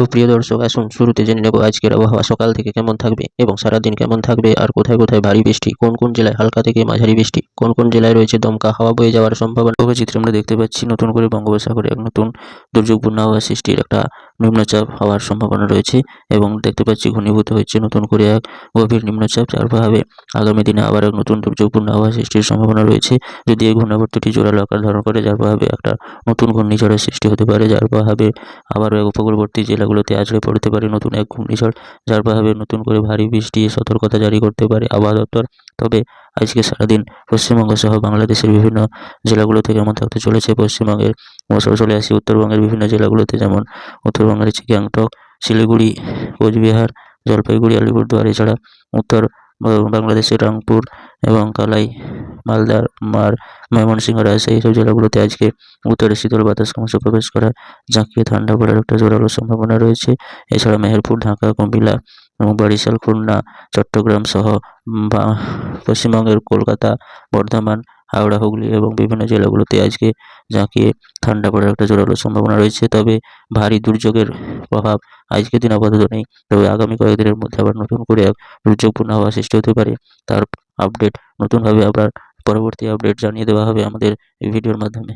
তো প্রিয় দর্শক, আসুন শুরুতে জেনে নেব আজকের আবহাওয়া, সকাল থেকে কেমন থাকবে এবং সারাদিন কেমন থাকবে আর কোথায় কোথায় ভারী বৃষ্টি, কোন কোন জেলায় হালকা থেকে মাঝারি বৃষ্টি, কোন কোন জেলায় রয়েছে দমকা, হাওয়া বয়ে যাওয়ার সম্ভাবনা। চিত্র আমরা দেখতে পাচ্ছি নতুন করে বঙ্গোপসাগরে এক নতুন দুর্যোগপূর্ণ আবহাওয়া সৃষ্টির একটা নিম্নচাপ হওয়ার সম্ভাবনা রয়েছে এবং দেখতে পাচ্ছি ঘনীভূত হচ্ছে নতুন করে এক গভীর নিম্নচাপ, যার প্রভাবে আগামী দিনে আবার এক নতুন দুর্যোগপূর্ণ আবহাওয়া সৃষ্টির সম্ভাবনা রয়েছে। যদি এই ঘূর্ণাবর্তটি জোরালো আকার ধারণ করে, যার প্রভাবে একটা নতুন ঘূর্ণিঝড়ের সৃষ্টি হতে পারে, যার প্রভাবে আবারও এক উপকূলবর্তী জেলাগুলোতে আছড়ে পড়তে পারে নতুন এক ঘূর্ণিঝড়, যার প্রভাবে নতুন করে ভারী বৃষ্টি, সতর্কতা জারি করতে পারে আবহাওয়া দপ্তর। তবে আজকে সারাদিন পশ্চিমবঙ্গ সহ বাংলাদেশের বিভিন্ন জেলাগুলোতে কেমন থাকতে চলেছে। পশ্চিমবঙ্গের মশাল চলে আসি উত্তরবঙ্গের বিভিন্ন জেলাগুলোতে যেমন উত্তরবঙ্গের হচ্ছে গ্যাংটক শিলিগুড়ি, কোচবিহার, জলপাইগুড়ি, আলিপুরদুয়ার, এছাড়া উত্তর বাংলাদেশের রংপুর এবং কালাই, মালদা, মার, ময়মনসিংহ, রাজশাহী এইসব জেলাগুলোতে আজকে উত্তরে শীতল বাতাস ক্রমশ প্রবেশ করা জাঁকিয়ে ঠান্ডা পড়ার একটা জোরালো সম্ভাবনা রয়েছে। এছাড়া মেহেরপুর, ঢাকা, কুমিল্লা এবং বরিশাল, খুলনা, চট্টগ্রাম সহ পশ্চিমবঙ্গের কলকাতা, বর্ধমান, হাওড়া, হুগলি এবং বিভিন্ন জেলাগুলোতে আজকে জাঁকিয়ে ঠান্ডা পড়ার একটা জোরালো সম্ভাবনা রয়েছে। তবে ভারী দুর্যোগের প্রভাব আজকের দিন আপাতত নেই। তবে আগামী কয়েকদিনের মধ্যে আবার নতুন করে এক দুর্যোগপূর্ণ আবহাওয়া সৃষ্টি হতে পারে। তার আপডেট নতুনভাবে আবার পরবর্তী আপডেট জানিয়ে দেওয়া হবে আমাদের এই ভিডিওর মাধ্যমে।